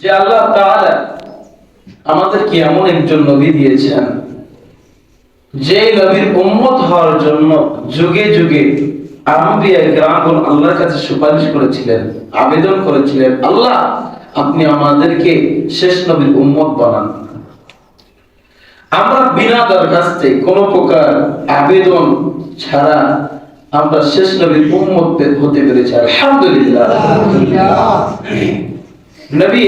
যে আল্লাহ আমাদেরকে এমন একজন নবী দিয়েছেন যে নবীর উম্মত হওয়ার জন্য যুগে যুগে আল্লাহর কাছে সুপারিশ করেছিলেন, আবেদন করেছিলেন, আল্লাহ আপনি আমাদেরকে শেষ নবীর উম্মত বানান। আমরা বিনা দরখাস্তে কোন প্রকার আবেদন ছাড়া আমরা শেষ নবীর উম্মত হতে পেরেছি আলহামদুলিল্লাহ। নবী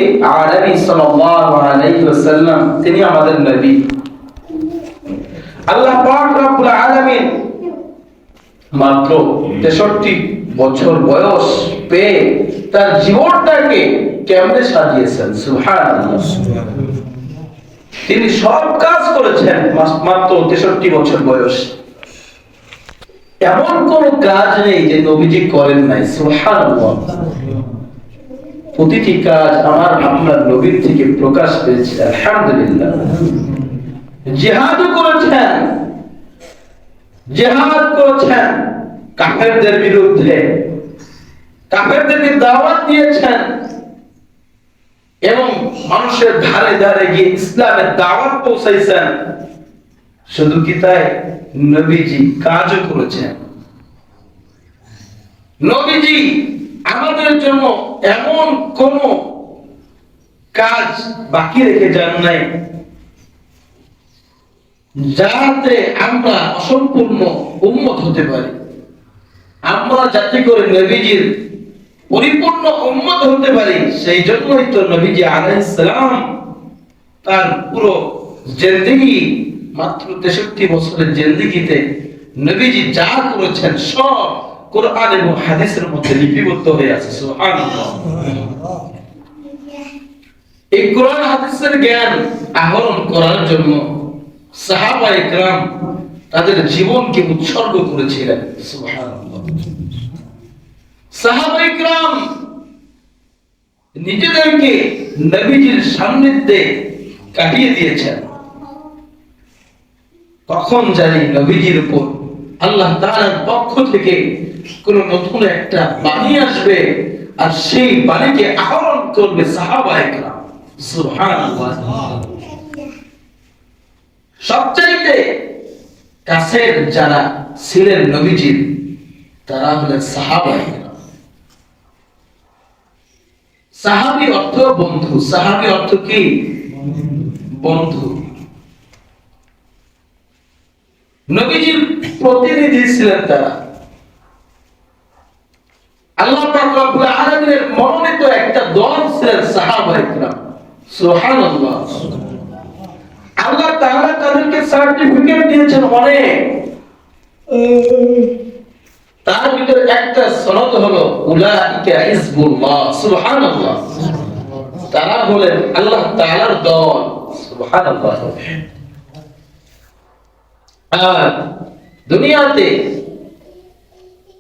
সাল্লাল্লাহু আলাইহি ওয়াসাল্লাম, তিনি আমাদের নবী। আল্লাহ পাক রব্বুল আলামিন মাত্র 63 বছর বয়স পেয়ে তার জীবনটাকে কেমনে সাজিয়েছেন? সুবহানাল্লাহ। তিনি সব কাজ করেছেন মাত্র 63 বছর বয়স। এমন কোন কাজ নেই যে নবীজি করেন নাই। সুবহানাল্লাহ। প্রতিটি কাজ আমার আপনার নবীর থেকে প্রকাশ পেয়েছে, আলহামদুলিল্লাহ। জিহাদও করেছেন, জিহাদ করেছেন, কাফেরদের বিরুদ্ধে কাফেরদেরকে দাওয়াত দিয়েছেন, এবং মানুষের ধারে ধারে গিয়ে ইসলামের দাওয়াত পৌঁছাইছেন। শুধু কি তাই? নবীজি কাজও করেছেন। নবীজি আমাদের জন্য এমন কোন কাজ বাকি রেখে যান নাই যাতে আমরা অসম্পূর্ণ উন্মত হতে পারি। আমরা যাতে করে নবীজির পরিপূর্ণ উন্মত হতে পারি, সেই জন্যই তো নবীজি আলাইহিস সালাম তার পুরো জিন্দেগি, মাত্র তেষট্টি বছরের জিন্দেগিতে নবীজি যা করেছেন সব কোরআন এবং হাদিসের মধ্যে লিপিবদ্ধ হয়ে আছে, সুবহানাল্লাহ। এই কোরআন হাদিসের জ্ঞান আহরণ করার জন্য সাহাবা তাদের জীবনকে উৎসর্গ করেছিলেন, সুবহানাল্লাহ। সাহাবা নিজেদেরকে নবীজির সান্নিধ্যে কাটিয়ে দিয়েছেন। কখন জানি নবীজির উপর আল্লাহ তাআলার পক্ষ থেকে কোন নতুন একটা বাণী আসবে আর সেই বাণীকে আহরণ করবে সাহাবা একরাম। সুবহানাল্লাহ। সবচাইতে কাছের যারা ছিলেন নবীজির তারা হলেন সাহাবা সাহাবি অর্থ বন্ধু। সাহাবি অর্থ কি? বন্ধু। নবীজির প্রতিনিধি ছিলেন তারা। আল্লাহ মনোনীত একটা দল ছিলেন আল্লাহ তাদেরকে সার্টিফিকেট দিয়েছেন অনেক। তার ভিতরে একটা সনদ হলো, উলাইকা হিজবুল্লাহ। সুবহানাল্লাহ। তারা আল্লাহ তাআলার দল। সুবহানাল্লাহ। আর দুনিয়াতে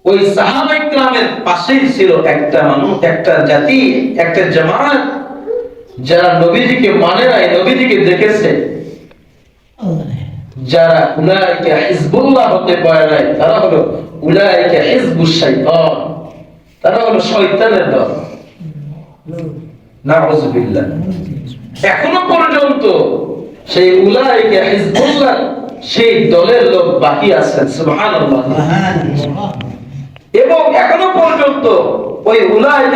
ওই সাহাবাই গ্রামের পাশেই ছিল একটা মানুষ, একটা জাতি, একটা জামাত, যারা নবীজিকে মানে নাই, নবীজিকে দেখেছে। যারা উলাইকা হিজবুল্লাহ হতে পারে নাই, তারা হলো উলাইকা হিজবুশ শাইতান। তারা হলো শয়তানের দল। নাউযুবিল্লাহ এখনও পর্যন্ত সেই উলাইকা হিজবুল্লাহ সেই দলের লোক বাকি আছেন এবং এখনও পর্যন্ত ওই উলায়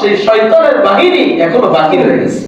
সেই শয়তানের বাহিনী এখনও বাকি রয়ে গেছে।